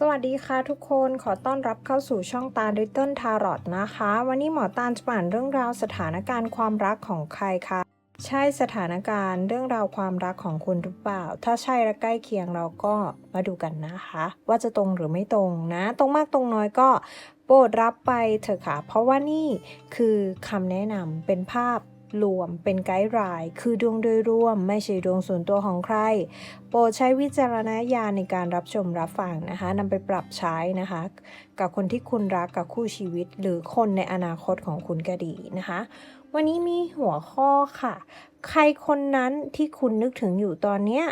สวัสดีค่ะทุกคนขอต้อนรับเข้าสู่ช่องตาล Little Tarot นะคะ วันนี้หมอตาลจะมาอ่านเรื่องราวสถานการณ์ความรักของใครคะใช่สถานการณ์เรื่องราวความรักของคุณหรือเปล่า ถ้าใช่และใกล้เคียงเราก็มาดูกันนะคะ ว่าจะตรงหรือไม่ตรงนะ ตรงมากตรงน้อยก็โปรดรับไปเถอะค่ะ เพราะว่านี่คือคำแนะนำเป็นภาพ รวมเป็นไกด์ไลน์คือดวงโดยรวมไม่ใช่ดวงส่วนตัวของใคร โปรดใช้วิจารณญาณในการรับชมรับฟังนะคะนำไปปรับใช้นะคะ กับคนที่คุณรักกับคู่ชีวิต หรือคนในอนาคตของคุณก็ดีนะคะ วันนี้มีหัวข้อค่ะ ใครคนนั้นที่คุณนึกถึงอยู่ตอนเนี้ย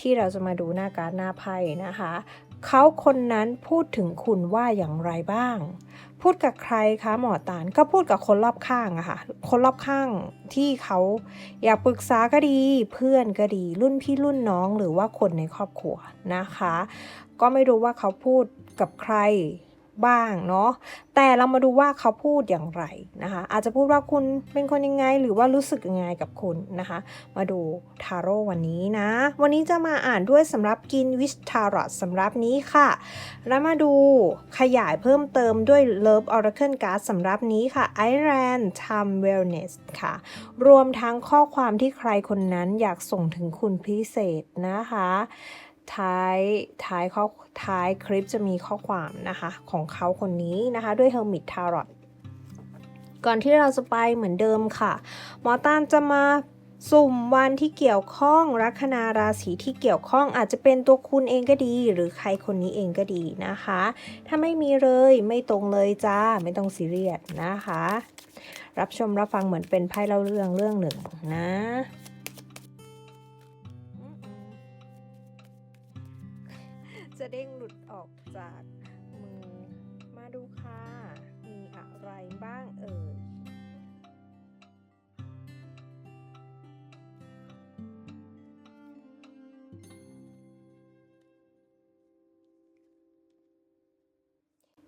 ที่เราจะมาดูหน้าการหน้าไพ่นะคะ เขาคนนั้นพูดถึงคุณว่าอย่างไรบ้าง พูดกับใครคะหมอตาลก็พูดกับคนรอบข้างอะค่ะ คนรอบข้างที่เขาอยากปรึกษาก็ดี เพื่อนก็ดี รุ่นพี่รุ่นน้องหรือว่าคนในครอบครัวนะคะ ก็ไม่รู้ว่าเขาพูดกับใคร บ้างเนาะแต่เรามาดูว่าเขาพูดอย่างไรนะคะอาจจะพูดว่าคุณเป็นคนยังไงหรือว่ารู้สึกยังไงกับคุณนะคะ มาดูทาโร่วันนี้นะ วันนี้จะมาอ่านด้วยสำหรับกินวิชทารอตสำหรับนี้ค่ะ แล้วมาดูขยายเพิ่มเติมด้วย Love Oracle Card สำหรับนี้ค่ะ Ireland Time Wellness ค่ะ รวมทั้งข้อความที่ใครคนนั้นอยากส่งถึงคุณพิเศษนะคะ ท้ายท้ายข้อท้ายคลิปจะมีข้อความนะคะของเขาคนนี้นะคะด้วย Hermit Tarot ก่อนที่เราจะไปเหมือนเดิมค่ะ หมอตานจะมาสุ่มวันที่เกี่ยวข้องลัคนาราศีที่เกี่ยวข้องอาจจะเป็นตัวคุณเองก็ดี หรือใครคนนี้เองก็ดีนะคะ ถ้าไม่มีเลยไม่ตรงเลยจ้าไม่ต้องซีเรียสนะคะ รับชมรับฟังเหมือนเป็นไพ่เล่าเรื่องเรื่องหนึ่งนะจะ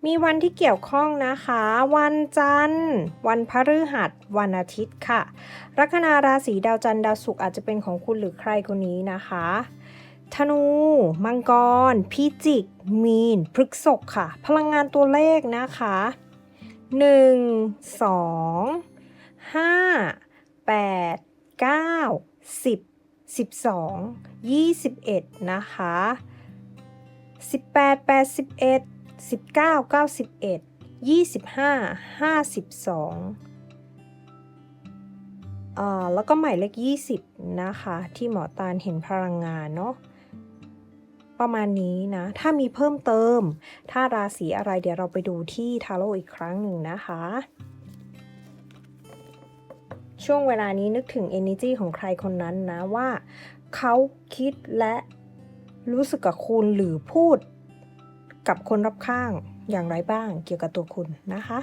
มีวันที่เกี่ยวข้องนะคะ วันจันทร์ วันพฤหัส วันอาทิตย์ค่ะ ลัคนาราศีดาวจันทร์ดาวศุกร์อาจจะเป็นของคุณหรือใครคนนี้นะคะ ธนู มังกร พิจิก มีน พฤกษกค่ะ พลังงานตัวเลขนะคะ 1 2 5 8 9 10 12 21 นะคะ 18 81 19 91 25 52อ่าแล้วก็หมายเลข 20 นะคะ ที่หมอตาลเห็นพลังงานเนาะประมาณนี้นะ ถ้ามีเพิ่มเติม ถ้าราศีอะไรเดี๋ยวเราไปดูที่ทาโร่อีกครั้งหนึ่งนะคะ ช่วงเวลานี้นึกถึง energy ของใครคนนั้นนะว่า เขาคิดและรู้สึกกับคุณหรือพูด กับคนรอบข้างอย่างไรบ้างเกี่ยวกับตัวคุณนะคะ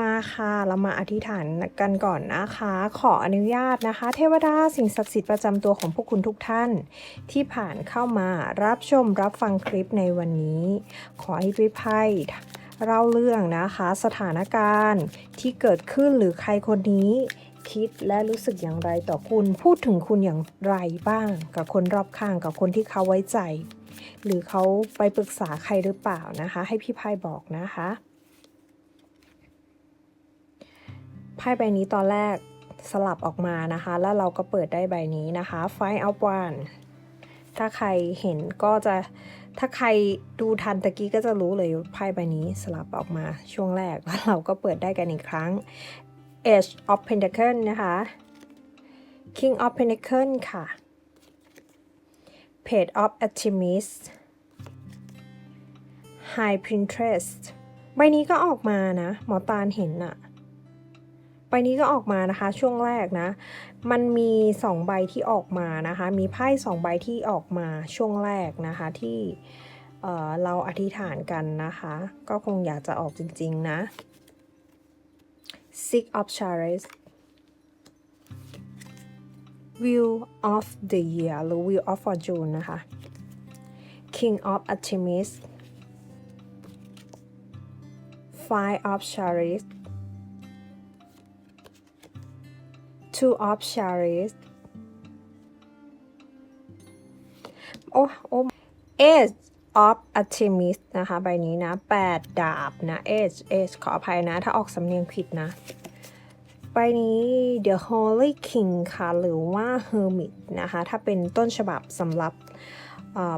มาค่ะเรามาอธิษฐานกันก่อนนะคะ ขออนุญาตนะคะ เทวดาสิ่งศักดิ์สิทธิ์ประจำตัวของพวกคุณทุกท่าน ที่ผ่านเข้ามารับชมรับฟังคลิปในวันนี้ ขอให้พี่ไพ่เล่าเรื่องนะคะ สถานการณ์ที่เกิดขึ้นหรือใครคนนี้คิดและรู้สึกอย่างไรต่อคุณ พูดถึงคุณอย่างไรบ้าง กับคนรอบข้างกับคนที่เขาไว้ใจ หรือเขาไปปรึกษาใครหรือเปล่านะคะ ให้พี่ไพ่บอกนะคะไพ่ใบนี้ตอนแรกสลับออกมานะคะ แล้วเราก็เปิดได้ใบนี้นะคะ Find out one ถ้าใครเห็นก็จะถ้าใครดูทันตะกี้ก็จะรู้เลยไพ่ใบนี้สลับออกมาช่วงแรกแล้วเราก็เปิดได้กันอีกครั้ง Age of Pentacle นะคะ King of Pentacle ค่ะ Page of Artemis High Pinterest ใบนี้ก็ออกมานะ หมอตาลเห็นอะใบนี้ก็ออกมานะคะ ช่วงแรกนะ มันมีสองใบที่ออกมานะคะ มีไพ่สองใบที่ออกมาช่วงแรกนะคะที่เเราอธิษฐานกันนะคะ ก็คงอยากจะออกจริง ๆ นะ Six of Chariot Wheel of the Year หรือ Wheel of Fortune นะคะ King of Artemis Five of Chariot Two of Chariot โอ้โอ้ Age of Artemis นะคะ ใบนี้นะ 8 ดาบนะ Age Age ขออภัยนะ ถ้าออกสำเนียงผิดนะ ใบนี้ The Holy King ค่ะ หรือว่า Hermit นะคะ ถ้าเป็นต้นฉบับสำหรับ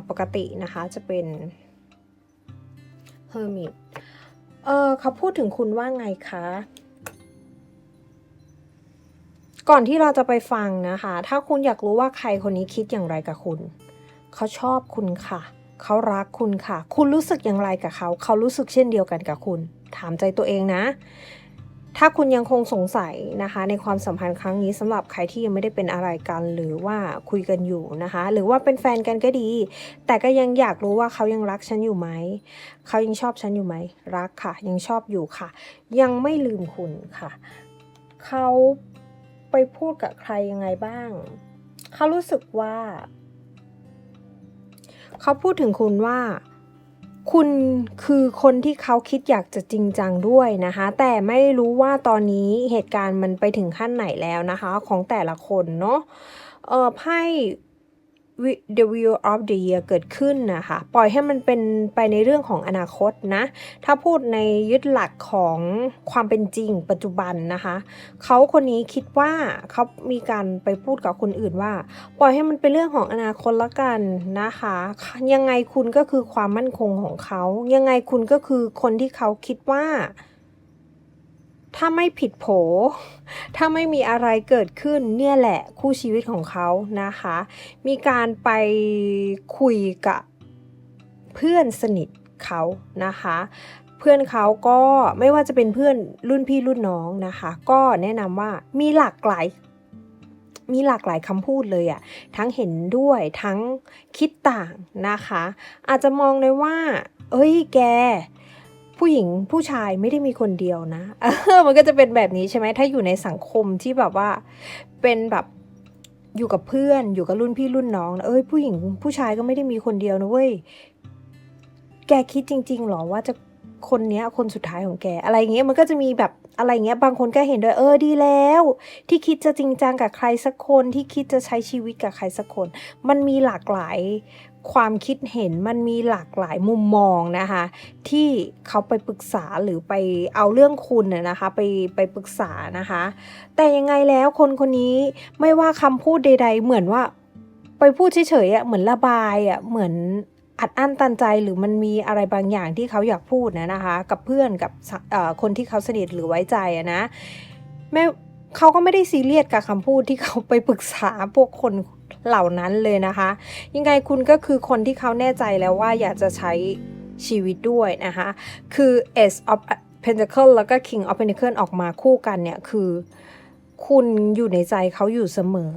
ปกตินะคะ จะเป็น Hermit เออเขาพูดถึงคุณว่าไงคะ ก่อนที่เราจะไปฟังนะคะ ถ้าคุณอยากรู้ว่าใครคนนี้คิดอย่างไรกับคุณ เขาชอบคุณค่ะ เขารักคุณค่ะ คุณรู้สึกอย่างไรกับเขา เขารู้สึกเช่นเดียวกันกับคุณ ถามใจตัวเองนะ ถ้าคุณยังคงสงสัยนะคะ ในความสัมพันธ์ครั้งนี้สำหรับใครที่ยังไม่ได้เป็นอะไรกัน หรือว่าคุยกันอยู่นะคะ หรือว่าเป็นแฟนกันก็ดี แต่ก็ยังอยากรู้ว่าเขายังรักฉันอยู่ไหมเขายังชอบฉันอยู่ไหมรักค่ะ ยังชอบอยู่ค่ะ ยังไม่ลืมคุณค่ะเขาไปพูดกับใครยังไงบ้างเขารู้สึกว่า เขาพูดถึงคุณว่า คุณคือคนที่เขาคิดอยากจะจริงจังด้วยนะคะ แต่ไม่รู้ว่าตอนนี้เหตุการณ์มันไปถึงขั้นไหนแล้วนะคะ ของแต่ละคนเนาะเออไพ่ The Wheel of the Year เกิดขึ้นนะคะ ปล่อยให้มันเป็นไปในเรื่องของอนาคตนะ ถ้าพูดในยึดหลักของความเป็นจริงปัจจุบันนะคะ เขาคนนี้คิดว่าเขามีการไปพูดกับคนอื่นว่า ปล่อยให้มันเป็นเรื่องของอนาคตละกันนะคะ ยังไงคุณก็คือความมั่นคงของเขา ยังไงคุณก็คือคนที่เขาคิดว่า ถ้าไม่ผิดโผ ถ้าไม่มีอะไรเกิดขึ้นเนี่ยแหละคู่ชีวิตของเขานะคะ มีการไปคุยกับเพื่อนสนิทเขานะคะ เพื่อนเขาก็ไม่ว่าจะเป็นเพื่อนรุ่นพี่รุ่นน้องนะคะ ก็แนะนำว่ามีหลากหลายมีหลากหลายคำพูดเลยอะทั้งเห็นด้วยทั้งคิดต่างนะคะ อาจจะมองเลยว่า เอ้ยแก ผู้หญิงผู้ชายไม่ได้มีคนเดียวนะมันก็จะเป็นแบบนี้ใช่ไหมถ้าอยู่ในสังคมที่แบบว่าเป็นแบบอยู่กับเพื่อนอยู่กับรุ่นพี่รุ่นน้องเอ้ยผู้หญิงผู้ชายก็ไม่ได้มีคนเดียวนะเว้ยแกคิดจริงๆหรอว่าจะคนเนี้ยคนสุดท้ายของแก อะไรเงี้ยมันก็จะมีแบบอะไรเงี้ยบางคนก็เห็นด้วยเออดีแล้ว ที่คิดจะจริงจังกับใครสักคนที่คิดจะใช้ชีวิตกับใครสักคน มันมีหลากหลาย ความคิดเห็นมันมีหลากหลายมุมมองนะคะ ที่เขาไปปรึกษาหรือไปเอาเรื่องคุณน่ะนะคะ ไปไปปรึกษานะคะ แต่ยังไงแล้วคนคนนี้ไม่ว่าคำพูดใด ๆ เหมือนว่าไปพูดเฉยๆอะเหมือนระบายอะเหมือนอัดอั้นตันใจหรือมันมีอะไรบางอย่างที่เขาอยากพูดนะนะคะ กับเพื่อนกับคนที่เขาสนิทหรือไว้ใจอะนะแม่เขาก็ไม่ได้ซีเรียสกับคำพูดที่เขาไปปรึกษาพวกคน เหล่านั้นเลยนะคะ ยังไงคุณก็คือคนที่เขาแน่ใจแล้วว่าอยากจะใช้ชีวิตด้วยนะคะ คือ as of Pentacle แล้วก็ King of Pentacle ออกมาคู่กันเนี่ยคือ คุณอยู่ในใจเขาอยู่เสมอ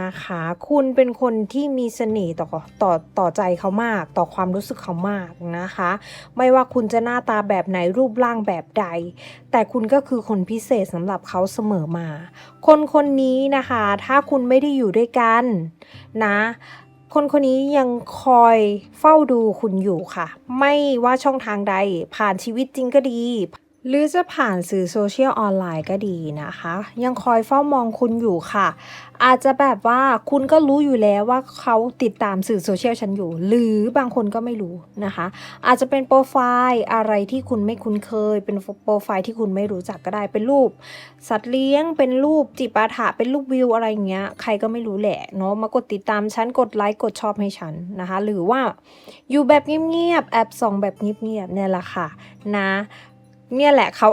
นะคะ คุณเป็นคนที่มีเสน่ห์ต่อต่อต่อใจเขามาก ต่อความรู้สึกเขามากนะคะ ไม่ว่าคุณจะหน้าตาแบบไหนรูปร่างแบบใด แต่คุณก็คือคนพิเศษสำหรับเขาเสมอมา คนคนนี้นะคะ ถ้าคุณไม่ได้อยู่ด้วยกันนะคนคนนี้ยังคอยเฝ้าดูคุณอยู่ค่ะ ไม่ว่าช่องทางใดผ่านชีวิตจริงก็ดี หรือจะผ่านสื่อโซเชียลออนไลน์ก็ดีนะคะ ยังคอยเฝ้ามองคุณอยู่ค่ะ อาจจะแบบว่าคุณก็รู้อยู่แล้วว่าเขาติดตามสื่อโซเชียลฉันอยู่ หรือบางคนก็ไม่รู้นะคะ อาจจะเป็นโปรไฟล์อะไรที่คุณไม่คุ้นเคย เป็นโปรไฟล์ที่คุณไม่รู้จักก็ได้เป็นรูป สัตว์เลี้ยงเป็นรูปจิปาถะเป็นรูปวิวอะไรอย่างเงี้ยใครก็ไม่รู้แหละเนาะมากดติดตามฉันกดไลค์กดชอบให้ฉันนะคะ หรือว่าอยู่แบบเงียบๆแอบส่องแบบเงียบๆเนี่ยแหละค่ะนะ เนี่ยแหละเขา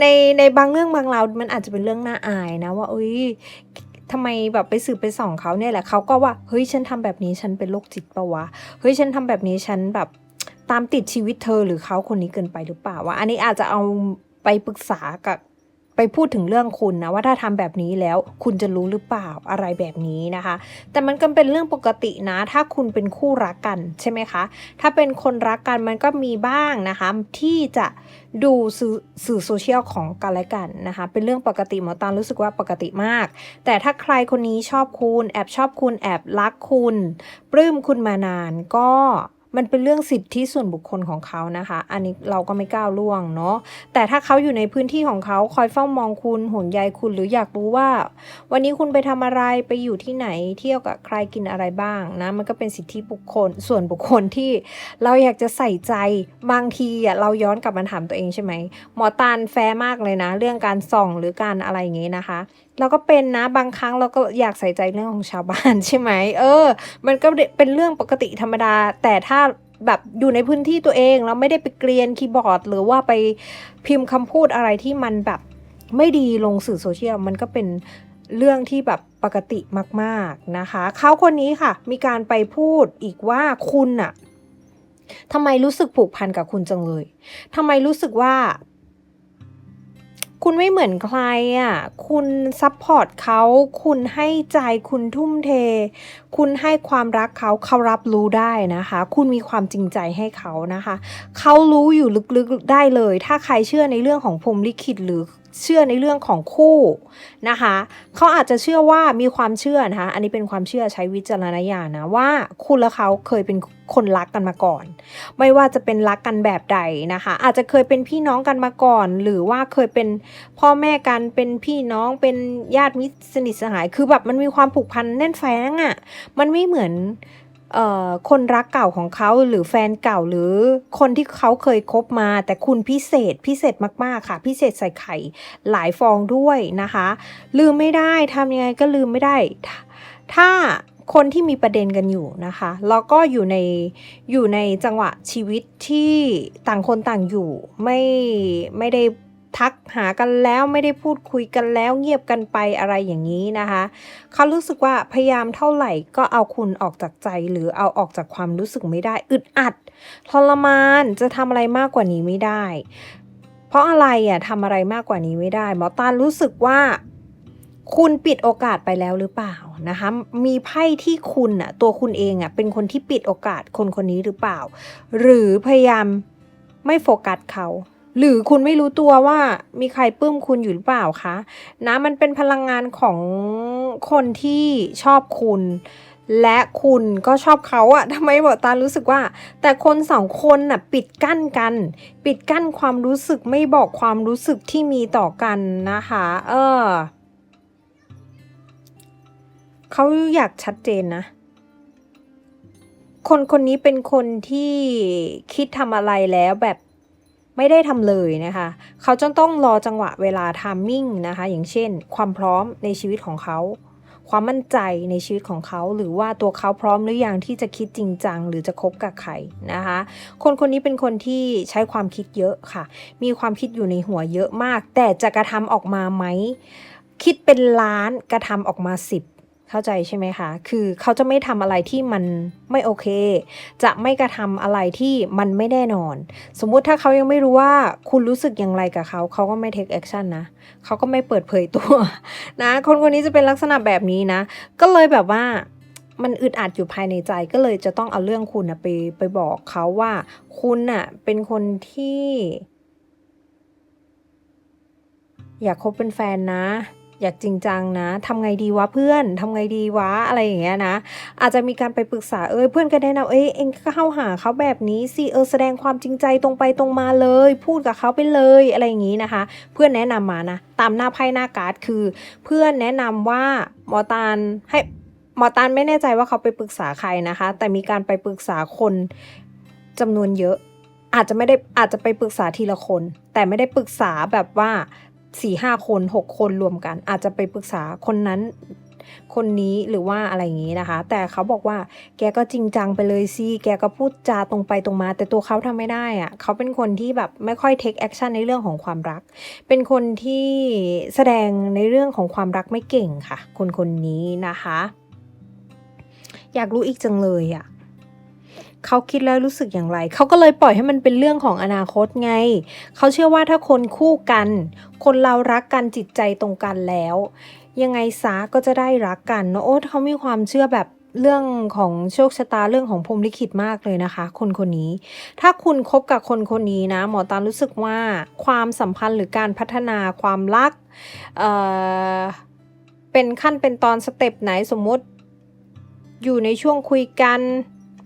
ในในบางเรื่องบางราวมันอาจจะเป็นเรื่องน่าอายนะว่าเอ้ยทำไมแบบไปสืบไปส่องเขาเนี่ยแหละเขาก็ว่าเฮ้ยฉันทำแบบนี้ฉันเป็นโรคจิตปะวะเฮ้ยฉันทำแบบนี้ฉันแบบตามติดชีวิตเธอหรือเขาคนนี้เกินไปหรือเปล่าวะอันนี้อาจจะเอาไปปรึกษากับ ไปพูดถึงเรื่องคุณนะว่าถ้าทำแบบนี้แล้วคุณจะรู้หรือเปล่าอะไรแบบนี้นะคะ แต่มันก็เป็นเรื่องปกตินะ ถ้าคุณเป็นคู่รักกันใช่ไหมคะ ถ้าเป็นคนรักกันมันก็มีบ้างนะคะ ที่จะดูสื่อสื่อโซเชียลของกันและกันนะคะ เป็นเรื่องปกติหมอตาลรู้สึกว่าปกติมาก แต่ถ้าใครคนนี้ชอบคุณ แอบชอบคุณแอบรักคุณ ปลื้มคุณมานานก็ มันเป็นเรื่องสิทธิส่วนบุคคลของเขานะคะ อันนี้เราก็ไม่ก้าวล่วงเนาะ แต่ถ้าเขาอยู่ในพื้นที่ของเขาคอยเฝ้ามองคุณห่วงใยคุณหรืออยากรู้ว่า วันนี้คุณไปทำอะไรไปอยู่ที่ไหนเที่ยวกับใครกินอะไรบ้างนะ มันก็เป็นสิทธิบุคคลส่วนบุคคลที่เราอยากจะใส่ใจบางทีอะเราย้อนกลับมาถามตัวเองใช่ไหมหมอตาลแฟร์มากเลยนะ เรื่องการส่องหรือการอะไรอย่างงี้นะคะเราก็เป็นนะบางครั้งเราก็อยากใส่ใจเรื่องของชาวบ้านใช่ไหมเออ มันก็เป็นเรื่องปกติธรรมดา แต่ถ้าแบบอยู่ในพื้นที่ตัวเองเราไม่ได้ไปเกรียนคีย์บอร์ด หรือว่าไปพิมพ์คำพูดอะไรที่มันแบบไม่ดีลงสื่อโซเชียลมันก็เป็นเรื่องที่แบบปกติมากๆนะคะเขาคนนี้ค่ะ มีการไปพูดอีกว่าคุณอะทำไมรู้สึกผูกพันกับคุณจังเลยทำไมรู้สึกว่า คุณไม่เหมือนใครอะ คุณซัพพอร์ตเขา คุณให้ใจ คุณทุ่มเท คุณให้ความรักเขาเขารับรู้ได้นะคะ คุณมีความจริงใจให้เขานะคะ เขารู้อยู่ลึกๆได้เลย ถ้าใครเชื่อในเรื่องของพรมลิขิตหรือ เชื่อในเรื่องของคู่นะคะเขาอาจจะเชื่อว่ามีความเชื่อนะคะอันนี้เป็นความเชื่อใช้วิจารณญาณนะว่าคุณและเขาเคยเป็นคนรักกันมาก่อน ไม่ว่าจะเป็นรักกันแบบใดนะคะอาจจะเคยเป็นพี่น้องกันมาก่อน หรือว่าเคยเป็นพ่อแม่กันเป็นพี่น้องเป็นญาติมิตรสนิทสหาย คือแบบมันมีความผูกพันแน่นแฟ้งอะ่ะมันไม่เหมือน คนรักเก่าของเขาหรือแฟนเก่าหรือคนที่เขาเคยคบมา แต่คุณพิเศษพิเศษมากๆค่ะ พิเศษใส่ไข่หลายฟองด้วยนะคะ ลืมไม่ได้ทำยังไงก็ลืมไม่ได้ ถ้าถ้าคนที่มีประเด็นกันอยู่นะคะแล้วก็อยู่ในอยู่ในจังหวะชีวิตที่ต่างคนต่างอยู่ไม่ไม่ได้ ทักหากันแล้วไม่ได้พูดคุยกันแล้วเงียบกันไปอะไรอย่างนี้นะคะเขารู้สึกว่าพยายามเท่าไหร่ก็เอาคุณออกจากใจหรือเอาออกจากความรู้สึกไม่ได้ อึดอัดทรมานจะทำอะไรมากกว่านี้ไม่ได้ เพราะอะไรอะทำอะไรมากกว่านี้ไม่ได้หมอตาลรู้สึกว่าคุณปิดโอกาสไปแล้วหรือเปล่านะคะ มีไพ่ที่คุณอะตัวคุณเองอะเป็นคนที่ปิดโอกาสคนคนนี้หรือเปล่า หรือพยายามไม่โฟกัสเขา หรือคุณไม่รู้ตัวว่ามีใครปลื้มคุณอยู่หรือเปล่าคะนะมันเป็นพลังงานของคนที่ชอบคุณ และคุณก็ชอบเขาอะทำไมบอกตารู้สึกว่า แต่คนสองคนน่ะปิดกั้นกัน ปิดกั้นความรู้สึกไม่บอกความรู้สึกที่มีต่อกันนะคะ เออเขาอยากชัดเจนนะคนคนนี้เป็นคนที่คิดทำอะไรแล้วแบบ ไม่ได้ทำเลยนะคะ เขาจะต้องรอจังหวะเวลาทามมิ่งนะคะ อย่างเช่น ความพร้อมในชีวิตของเขา ความมั่นใจในชีวิตของเขา หรือว่าตัวเขาพร้อมหรือยังที่จะคิดจริงจัง หรือจะคบกับใครนะคะ คนคนนี้เป็นคนที่ใช้ความคิดเยอะค่ะ มีความคิดอยู่ในหัวเยอะมาก แต่จะกระทำออกมาไหมคิดเป็นล้านกระทำออกมาสิบ เข้าใจใช่ไหมคะ คือเขาจะไม่ทำอะไรที่มันไม่โอเค จะไม่กระทำอะไรที่มันไม่แน่นอน สมมุติถ้าเขายังไม่รู้ว่าคุณรู้สึกอย่างไรกับเขา เขาก็ไม่ take action นะ เขาก็ไม่เปิดเผยตัวนะ คนคนนี้จะเป็นลักษณะแบบนี้นะ ก็เลยแบบว่ามันอึดอัดอยู่ภายในใจก็เลยจะต้องเอาเรื่องคุณนะไปไปบอกเขาว่า คุณน่ะเป็นคนที่ อยากคบเป็นแฟนนะ อยากจริงจังนะทำไงดีวะเพื่อนทำไงดีวะอะไรอย่างเงี้ยนะ อาจจะมีการไปปรึกษาเอ้ยเพื่อนก็แนะนำเอ้ยเองก็เข้าหาเขาแบบนี้สิเออแสดงความจริงใจตรงไปตรงมาเลย พูดกับเขาไปเลยอะไรอย่างงี้นะคะ เพื่อนแนะนำมานะตามหน้าไพ่หน้าการ์ดคือ เพื่อนแนะนำว่าหมอตาลให้หมอตาลไม่แน่ใจว่าเขาไปปรึกษาใครนะคะ แต่มีการไปปรึกษาคนจำนวนเยอะอาจจะไม่ได้อาจจะไปปรึกษาทีละคน แต่ไม่ได้ปรึกษาแบบว่า สี่ห้าคนหกคนรวมกัน อาจจะไปปรึกษาคนนั้นคนนี้หรือว่าอะไรอย่างนี้นะคะ แต่เขาบอกว่าแกก็จริงจังไปเลยสิแกก็พูดจาตรงไปตรงมา แต่ตัวเขาทำไม่ได้อะเขาเป็นคนที่แบบไม่ค่อย take action ในเรื่องของความรัก เป็นคนที่แสดงในเรื่องของความรักไม่เก่งค่ะ คนคนนี้นะคะ อยากรู้อีกจังเลยอะ่ะ เขาคิดแล้วรู้สึกอย่างไร เขาก็เลยปล่อยให้มันเป็นเรื่องของอนาคตไง เขาเชื่อว่าถ้าคนคู่กัน คนเรารักกันจิตใจตรงกันแล้ว ยังไงซะก็จะได้รักกันเนอะโอ้เขามีความเชื่อแบบเรื่องของโชคชะตาเรื่องของพรหมลิขิตมากเลยนะคะ คนคนนี้ ถ้าคุณคบกับคนคนนี้นะ หมอตาลรู้สึกว่าความสัมพันธ์หรือการพัฒนาความรักเอ่อเป็นขั้นเป็นตอนสเต็ปไหนสมมติ อยู่ในช่วงคุยกัน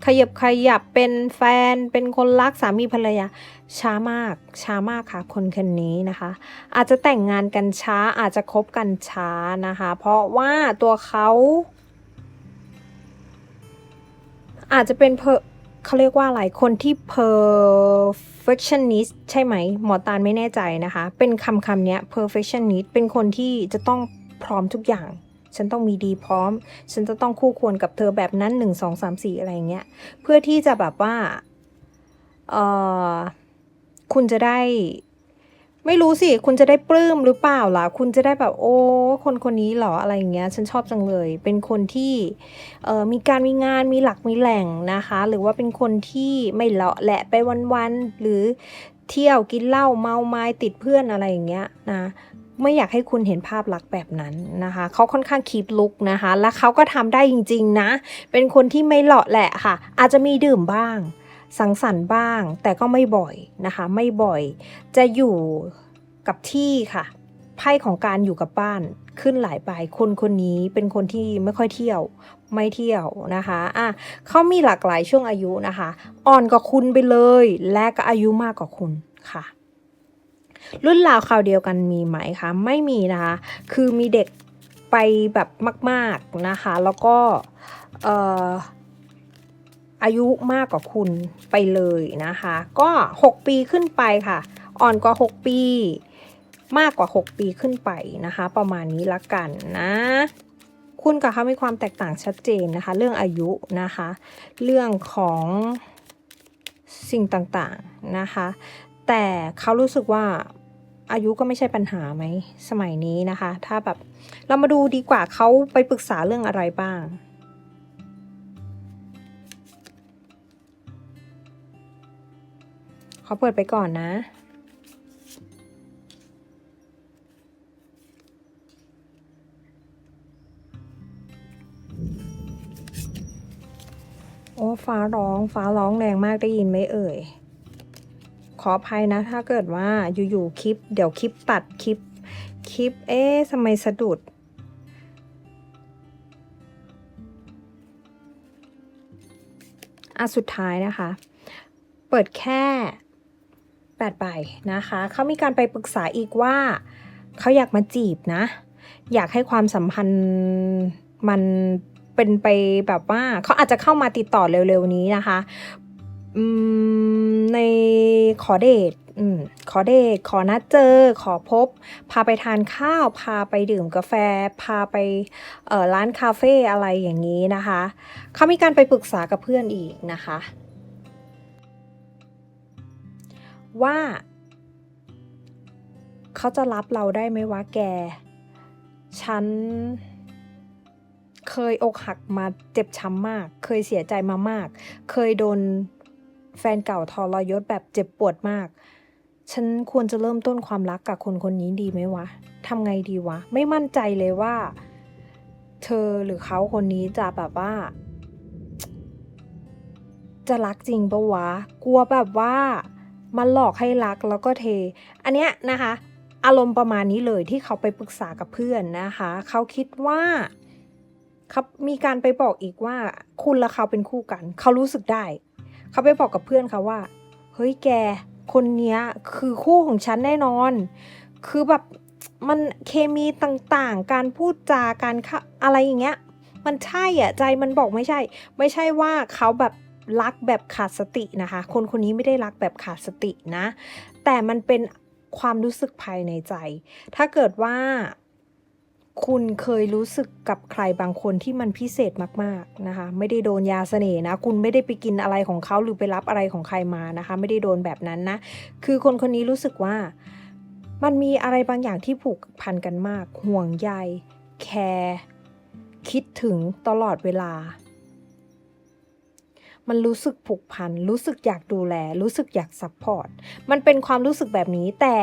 ขยับขยับเป็นแฟนเป็นคนรักสามีภรรยาช้ามากช้ามากค่ะ คนคนนี้นะคะ อาจจะแต่งงานกันช้าอาจจะคบกันช้านะคะ เพราะว่าตัวเขาอาจจะเป็นเพอเขาเรียกว่าอะไรคนที่ perfectionist ใช่ไหม หมอตาลไม่แน่ใจนะคะ เป็นคำคำเนี้ย perfectionist เป็นคนที่จะต้องพร้อมทุกอย่าง ฉันต้องมีดีพร้อม ฉันจะต้องคู่ควรกับเธอแบบนั้นหนึ่งสองสามสี่อะไรเงี้ย เพื่อที่จะแบบว่าเออคุณจะได้ ไม่รู้สิ คุณจะได้ปลื้มหรือเปล่าล่ะ คุณจะได้แบบ โอ้ คนคนนี้หรออะไรอย่างเงี้ย ฉันชอบจังเลย เป็นคนที่เอ่อมีการมีงานมีหลักมีแหล่งนะคะ หรือว่าเป็นคนที่ไม่เลาะแหละไปวันๆหรือเที่ยวกินเหล้าเมาไม้ติดเพื่อนอะไรอย่างเงี้ยนะ ไม่อยากให้คุณเห็นภาพลักษณ์แบบนั้นนะคะ เขาค่อนข้างคีปลุกนะคะ และเขาก็ทำได้จริง ๆ นะ เป็นคนที่ไม่เลาะแหละค่ะ อาจจะมีดื่มบ้าง สังสรรค์บ้าง แต่ก็ไม่บ่อยนะคะ ไม่บ่อย จะอยู่กับที่ค่ะไพ่ของการอยู่กับบ้านขึ้นหลายใบคนคนนี้เป็นคนที่ไม่ค่อยเที่ยว ไม่เที่ยวนะคะอะเขามีหลากหลายช่วงอายุนะคะ อ่อนกว่าคุณไปเลย และก็อายุมากกว่าคุณค่ะ รุ่นราวคราวเดียวกันมีไหมคะไม่มีนะคะ คือมีเด็กไปแบบมาก ๆนะคะ แล้วก็เอ่ออายุมากกว่าคุณไปเลยนะคะ ก็ 6 ปีขึ้นไปค่ะ อ่อนกว่า 6 ปี มากกว่า 6 ปีขึ้นไปนะคะ ประมาณนี้ละกันนะคุณกับเขามีความแตกต่างชัดเจนนะคะ เรื่องอายุนะคะ เรื่องของสิ่งต่างๆนะคะ แต่เขารู้สึกว่าอายุก็ไม่ใช่ปัญหาไหมสมัยนี้นะคะ ถ้าแบบเรามาดูดีกว่าเขาไปปรึกษาเรื่องอะไรบ้าง ขอเปิดไปก่อนนะโอ้ฟ้าร้องฟ้าร้องแรงมากได้ยินไหมเอ่ย ขออภัยนะ ถ้าเกิดว่าอยู่ๆคลิป เดี๋ยวคลิปตัดคลิป คลิป เอ๊ะทำไมสะดุด อะ สุดท้ายนะคะ เปิดแค่8ใบนะคะ เขามีการไปปรึกษาอีกว่า เขาอยากมาจีบนะ อยากให้ความสัมพันธ์มันเป็นไปแบบว่าเขาอาจจะเข้ามาติดต่อเร็วๆนี้นะคะ อืมในขอเดทอืมขอเดทขอนัดเจอ ขอพบ พาไปทานข้าว พาไปดื่มกาแฟ พาไปเอ่อร้านคาเฟ่อะไรอย่างนี้นะคะเขามีการไปปรึกษากับเพื่อนอีกนะคะ ว่าเขาจะรับเราได้ไหมวะแก ฉันเคยอกหักมาเจ็บช้ำมาก เคยเสียใจมามาก เคยโดน แฟนเก่าทรยศแบบเจ็บปวดมาก ฉันควรจะเริ่มต้นความรักกับคนคนนี้ดีไหมวะทำไงดีวะ ไม่มั่นใจเลยว่า เธอหรือเขาคนนี้จะแบบว่า จะรักจริงปะวะ กลัวแบบว่ามันหลอกให้รักแล้วก็เท อันเนี้ยนะคะ อารมณ์ประมาณนี้เลยที่เขาไปปรึกษากับเพื่อนนะคะ เขาคิดว่าเขามีการไปบอกอีกว่าคุณและเขาเป็นคู่กัน เขารู้สึกได้ เขาไปบอกกับเพื่อนเขาว่า เฮ้ยแก คนเนี้ยคือคู่ของฉันแน่นอน คือแบบมันเคมีต่างๆ การพูดจาการอะไรอย่างเงี้ย มันใช่อะใจมันบอกไม่ใช่ ไม่ใช่ว่าเขาแบบรักแบบขาดสตินะคะ คนคนนี้ไม่ได้รักแบบขาดสตินะ แต่มันเป็นความรู้สึกภายในใจ ถ้าเกิดว่า คุณเคยรู้สึกกับใครบางคนที่มันพิเศษมากๆนะคะ ไม่ได้โดนยาเสน่ห์นะ คุณไม่ได้ไปกินอะไรของเขาหรือไปรับอะไรของใครมานะคะ ไม่ได้โดนแบบนั้นนะ คือคนคนนี้รู้สึกว่ามันมีอะไรบางอย่างที่ผูกพันกันมาก ห่วงใย แคร์ คิดถึงตลอดเวลา มันรู้สึกผูกพัน รู้สึกอยากดูแล รู้สึกอยากซัพพอร์ต มันเป็นความรู้สึกแบบนี้ แต่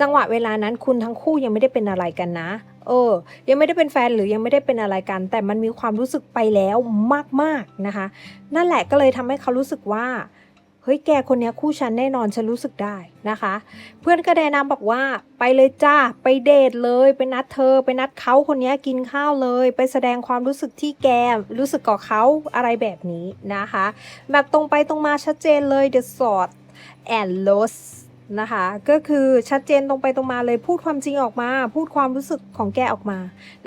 จังหวะเวลานั้นคุณทั้งคู่ยังไม่ได้เป็นอะไรกันนะ เออ ยังไม่ได้เป็นแฟนหรือยังไม่ได้เป็นอะไรกัน แต่มันมีความรู้สึกไปแล้วมากๆนะคะ นั่นแหละก็เลยทำให้เขารู้สึกว่า เฮ้ยแกคนนี้คู่ฉันแน่นอนฉันรู้สึกได้นะคะ เพื่อนก็แนะนำบอกว่าไปเลยจ้าไปเดทเลยไปนัดเธอ ไปนัดเขาคนนี้กินข้าวเลย ไปแสดงความรู้สึกที่แกรู้สึกกับเขาอะไรแบบนี้นะคะ แบบตรงไปตรงมาชัดเจนเลย the sort and loss นะคะก็คือชัดเจนตรงไปตรงมาเลยพูดความจริงออกมา พูดความรู้สึกของแกออกมา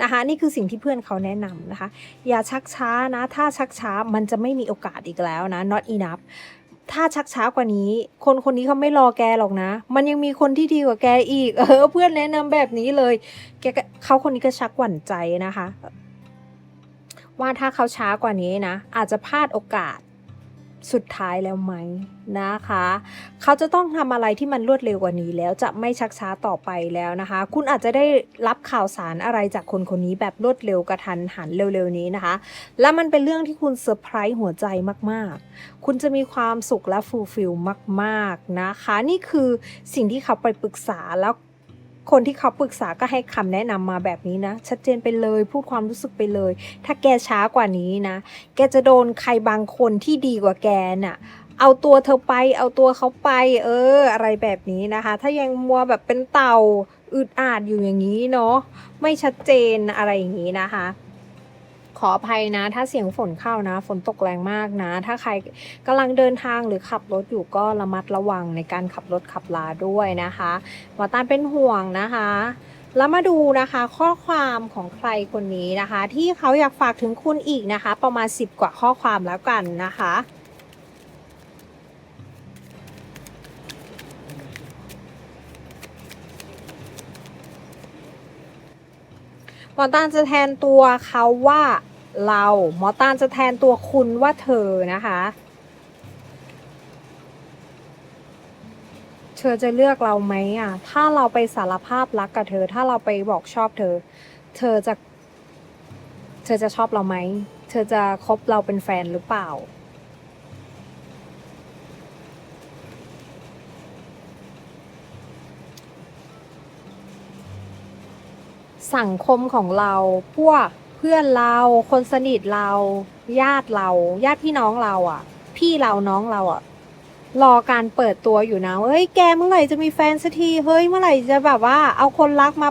นะคะนี่คือสิ่งที่เพื่อนเขาแนะนำนะคะ อย่าชักช้านะ ถ้าชักช้ามันจะไม่มีโอกาสอีกแล้วนะ not enough ถ้าชักช้ากว่านี้ คนคนนี้เขาไม่รอแกหรอกนะ มันยังมีคนที่ดีกว่าแกอีก เออ เพื่อนแนะนำแบบนี้เลย แกเขาคนนี้ก็ชักหวั่นใจนะคะ ว่าถ้าเขาช้ากว่านี้นะ อาจจะพลาดโอกาส สุดท้ายแล้วไหมนะคะ เขาจะต้องทำอะไรที่มันรวดเร็วกว่านี้แล้วจะไม่ชักช้าต่อไปแล้วนะคะ คุณอาจจะได้รับข่าวสารอะไรจากคนคนนี้แบบรวดเร็วกระทันหันเร็วๆนี้นะคะ และมันเป็นเรื่องที่คุณเซอร์ไพรส์หัวใจมากๆ คุณจะมีความสุขและฟูลฟิลมาก ๆนะคะ นี่คือสิ่งที่เขาไปปรึกษาแล้ว คนที่เขาปรึกษาก็ให้คำแนะนำมาแบบนี้นะ ชัดเจนไปเลย พูดความรู้สึกไปเลย ถ้าแกช้ากว่านี้นะ แกจะโดนใครบางคนที่ดีกว่าแกน่ะเอาตัวเธอไป เอาตัวเขาไป เออ อะไรแบบนี้นะคะ ถ้ายังมัวแบบเป็นเต่าอึดอาดอยู่อย่างนี้เนาะไม่ชัดเจนอะไรอย่างนี้นะคะ ขออภัยนะ ถ้าเสียงฝนเข้านะ ฝนตกแรงมากนะ ถ้าใครกำลังเดินทางหรือขับรถอยู่ก็ระมัดระวังในการขับรถขับลาด้วยนะคะหมอตาเป็นห่วงนะคะ แล้วมาดูนะคะข้อความของใครคนนี้นะคะ ที่เขาอยากฝากถึงคุณอีกนะคะ ประมาณ 10 กว่าข้อความแล้วกันนะคะหมอตานจะแทนตัวเขาว่า เรา หมอตานจะแทนตัวคุณว่าเธอนะคะ เธอจะเลือกเราไหมอะ ถ้าเราไปสารภาพรักกับเธอ ถ้าเราไปบอกชอบเธอ เธอจะ เธอจะชอบเราไหม เธอจะคบเราเป็นแฟนหรือเปล่าสังคมของเราพวก เพื่อนเราคนสนิทเรา ญาติเรา ญาติพี่น้องเราอะ พี่เราน้องเราอะ รอการเปิดตัวอยู่นะเฮ้ยแกเมื่อไหร่จะมีแฟนสักทีเฮ้ยเมื่อไหร่จะแบบว่า เอาคนรักมา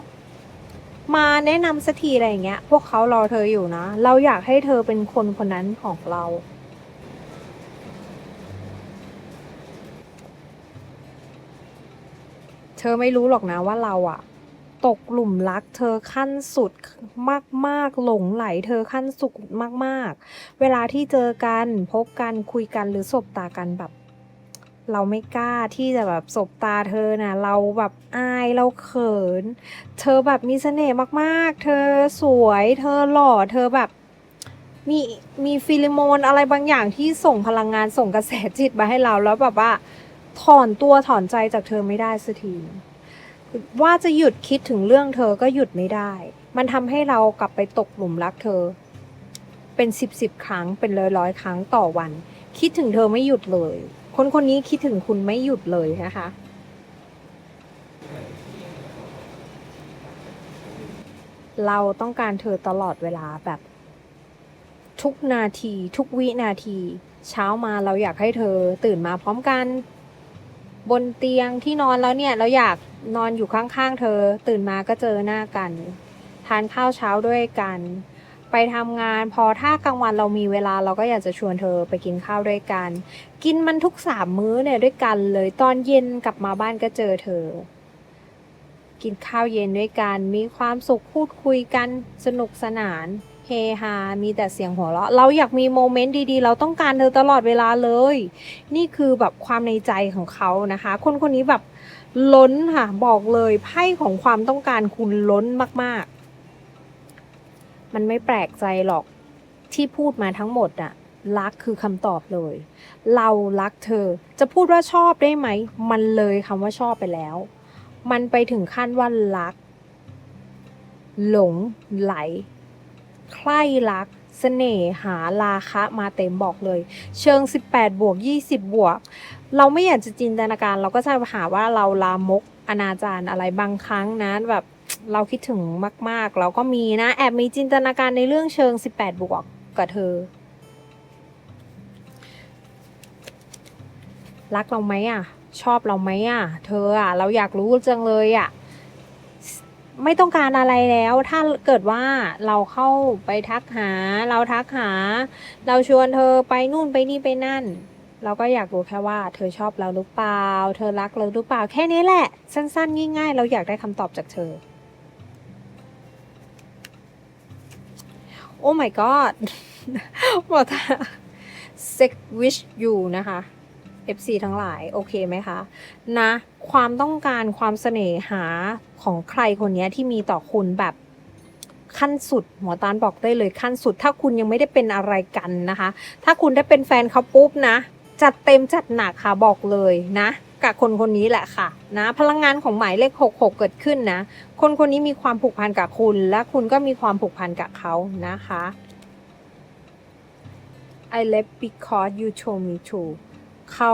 มาแนะนำสักทีอะไรอย่างเงี้ย พวกเขารอเธออยู่นะ เราอยากให้เธอเป็นคนคนนั้นของเรา เธอไม่รู้หรอกนะว่าเราอะ ตกหลุมรักเธอขั้นสุดมากๆ หลงไหลเธอขั้นสุดมากๆ เวลาที่เจอกันพบกันคุยกันหรือสบตากันแบบ เราไม่กล้าที่จะแบบสบตาเธอนะเราแบบอายเราเขิน เธอแบบมีเสน่ห์มากๆ เธอสวย เธอหล่อเธอแบบมีมีฟิลิโมนอะไรบางอย่างที่ส่งพลังงานส่งกระแสจิตมาให้เราแล้วแบบว่า ถอนตัวถอนใจจากเธอไม่ได้สักที ว่าจะหยุดคิดถึงเรื่องเธอก็หยุดไม่ได้ มันทำให้เรากลับไปตกหลุมรักเธอ เป็นสิบสิบครั้งเป็นร้อยร้อยครั้งต่อวัน คิดถึงเธอไม่หยุดเลย คนคนนี้คิดถึงคุณไม่หยุดเลยนะคะเราต้องการเธอตลอดเวลาแบบ ทุกนาที ทุกวินาที เช้ามาเราอยากให้เธอตื่นมาพร้อมกัน บนเตียงที่นอนแล้วเนี่ยเราอยากนอนอยู่ข้างๆเธอ ตื่นมาก็เจอหน้ากัน ทานข้าวเช้าด้วยกัน ไปทำงานพอถ้ากลางวันเรามีเวลาเราก็อยากจะชวนเธอไปกินข้าวด้วยกัน กินมันทุกสามมื้อเนี่ยด้วยกันเลยตอนเย็นกลับมาบ้านก็เจอเธอ กินข้าวเย็นด้วยกัน มีความสุขพูดคุยกันสนุกสนาน เฮฮา มีแต่เสียงหัวเราะ เราอยากมีโมเมนต์ดีๆ เราต้องการเธอตลอดเวลาเลย นี่คือแบบความในใจของเขานะคะ คนคนนี้แบบล้นค่ะ บอกเลยไพ่ของความต้องการคุณล้นมากๆ มันไม่แปลกใจหรอกที่พูดมาทั้งหมดอะรักคือคำตอบเลย เรารักเธอ จะพูดว่าชอบได้ไหม มันเลยคำว่าชอบไปแล้ว มันไปถึงขั้นว่ารัก หลงไหล ใคร่รักเสน่หาราคะมาเต็มบอกเลย เชิง 18 บวก 20 บวก เราไม่อยากจะจินตนาการ เราก็จะหาว่าเราลามกอนาจารอะไรบางครั้งนะแบบเราคิดถึงมาก ๆ เราก็มีนะ แอบมีจินตนาการในเรื่องเชิง 18 บวกกับเธอ รักเราไหมอะ ชอบเราไหมอะ เธออะ เราอยากรู้จังเลยอะ ไม่ต้องการอะไรแล้ว ถ้าเกิดว่าเราเข้าไปทักหา เราทักหา เราชวนเธอไปนู่นไปนี่ไปนั่น เราก็อยากรู้แค่ว่า เธอชอบเราหรือเปล่า เธอรักเราหรือเปล่า แค่นี้แหละ สั้นๆ ง่ายๆ เราอยากได้คำตอบจากเธอ โอ้ my god หมด sex wish you นะคะ FC ทั้งหลายโอเคไหมคะนะ ความต้องการความเสน่หาของใครคนนี้ที่มีต่อคุณแบบขั้นสุดหมอตาลบอกได้เลยขั้นสุด ถ้าคุณยังไม่ได้เป็นอะไรกันนะคะ ถ้าคุณได้เป็นแฟนเขาปุ๊บนะ จัดเต็มจัดหนักค่ะบอกเลยนะกับคนคนนี้แหละค่ะนะพลังงานของหมายเลข 66 เกิดขึ้นนะ คนคนนี้มีความผูกพันกับคุณ และคุณก็มีความผูกพันกับเขานะคะ I left because you told me to เขา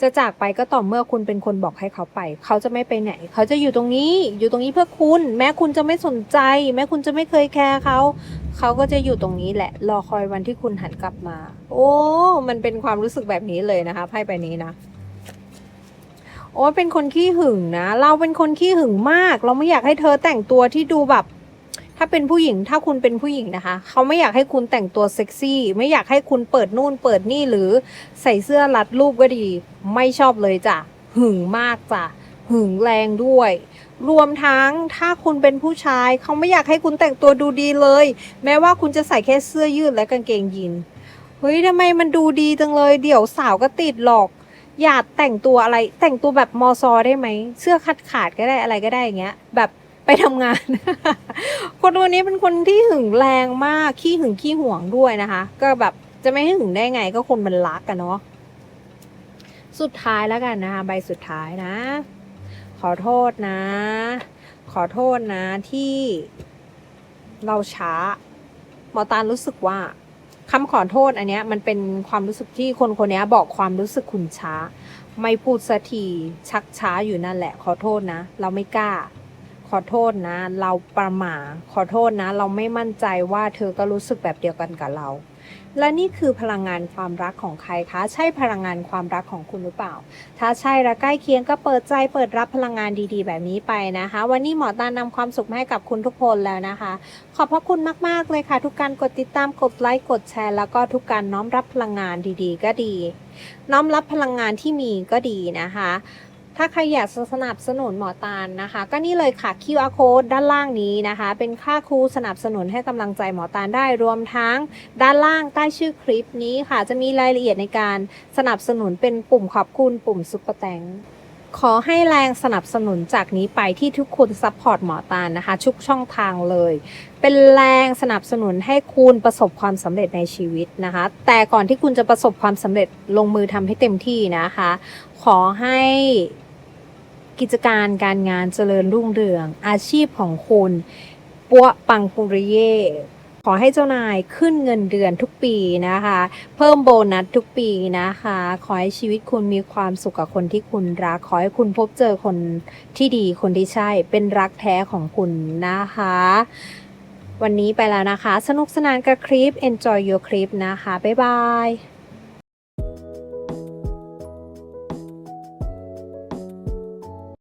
จะจากไปก็ต่อเมื่อคุณเป็นคนบอกให้เขาไป เขาจะไม่ไปไหน เขาจะอยู่ตรงนี้ อยู่ตรงนี้เพื่อคุณ แม้คุณจะไม่สนใจ แม้คุณจะไม่เคยแคร์เขา เขาก็จะอยู่ตรงนี้แหละ รอคอยวันที่คุณหันกลับมา โอ้ มันเป็นความรู้สึกแบบนี้เลยนะคะไพ่ใบนี้นะ โอ้เป็นคนขี้หึงนะ เราเป็นคนขี้หึงมาก เราไม่อยากให้เธอแต่งตัวที่ดูแบบ ถ้าเป็นผู้หญิงถ้าคุณเป็นผู้หญิงนะคะ เขาไม่อยากให้คุณแต่งตัวเซ็กซี่ ไม่อยากให้คุณเปิดนู่นเปิดนี่หรือใส่เสื้อรัดรูปก็ดี ไม่ชอบเลยจ้ะหึงมากจ้ะหึงแรงด้วย รวมทั้งถ้าคุณเป็นผู้ชาย เขาไม่อยากให้คุณแต่งตัวดูดีเลย แม้ว่าคุณจะใส่แค่เสื้อยืดและกางเกงยีนเฮ้ยทำไมมันดูดีจังเลย เดี๋ยวสาวก็ติดหรอก อยากแต่งตัวอะไร แต่งตัวแบบมอซอได้ไหมเสื้อขาดขาดก็ได้อะไรก็ได้อย่างเงี้ยแบบ ไปทำงาน คนคนนี้เป็นคนที่หึงแรงมาก ขี้หึงขี้ห่วงด้วยนะคะ ก็แบบจะไม่ห้หึงได้ไงก็คนมันรักกันเนาะ สุดท้ายแล้วกันนะคะ ใบสุดท้ายนะ ขอโทษนะ ขอโทษนะที่เราช้า หมอตาลรู้สึกว่าคำขอโทษอันเนี้ยมันเป็นความรู้สึกที่คนคนนี้บอกความรู้สึกคุณช้า ไม่พูดสักทีชักช้าอยู่นั่นแหละ ขอโทษนะ เราไม่กล้า ขอโทษนะ เราประหมาขอโทษนะ เราไม่มั่นใจว่าเธอก็รู้สึกแบบเดียวกันกับเรา และนี่คือพลังงานความรักของใครคะ ใช่พลังงานความรักของคุณหรือเปล่า ถ้าใช่และใกล้เคียงก็เปิดใจเปิดรับพลังงานดีๆ แบบนี้ไปนะคะ วันนี้หมอตานำความสุขมาให้กับคุณทุกคนแล้วนะคะ ขอบพระคุณมากๆเลยค่ะ ทุกการกดติดตามกดไลค์กดแชร์ แล้วก็ทุกการน้อมรับพลังงานดีๆ ก็ดี น้อมรับพลังงานที่มีก็ดีนะคะ ถ้าใครอยากสนับสนุนหมอตาลนะคะ ก็นี่เลยค่ะ QR code ด้านล่างนี้นะคะ เป็นค่าครูสนับสนุนให้กำลังใจหมอตาลได้รวมทั้ง ด้านล่างใต้ชื่อคลิปนี้ค่ะ จะมีรายละเอียดในการสนับสนุนเป็นปุ่มขอบคุณปุ่มซุปเปอร์แตงขอให้แรงสนับสนุนจากนี้ไปที่ทุกคนซัพพอร์ตหมอตาลนะคะทุกช่องทางเลย เป็นแรงสนับสนุนให้คุณประสบความสำเร็จในชีวิตนะคะ แต่ก่อนที่คุณจะประสบความสำเร็จลงมือทำให้เต็มที่นะคะ ขอให้ กิจการการงานเจริญรุ่งเรือง อาชีพของคุณปัวปังปุริเยขอให้เจ้านายขึ้นเงินเดือนทุกปีนะคะ เพิ่มโบนัสทุกปีนะคะ ขอให้ชีวิตคุณมีความสุขกับคนที่คุณรัก ขอให้คุณพบเจอคนที่ดีคนที่ใช่ เป็นรักแท้ของคุณนะคะ วันนี้ไปแล้วนะคะ สนุกสนานกับคลิป enjoy your clip นะคะ บ๊ายบาย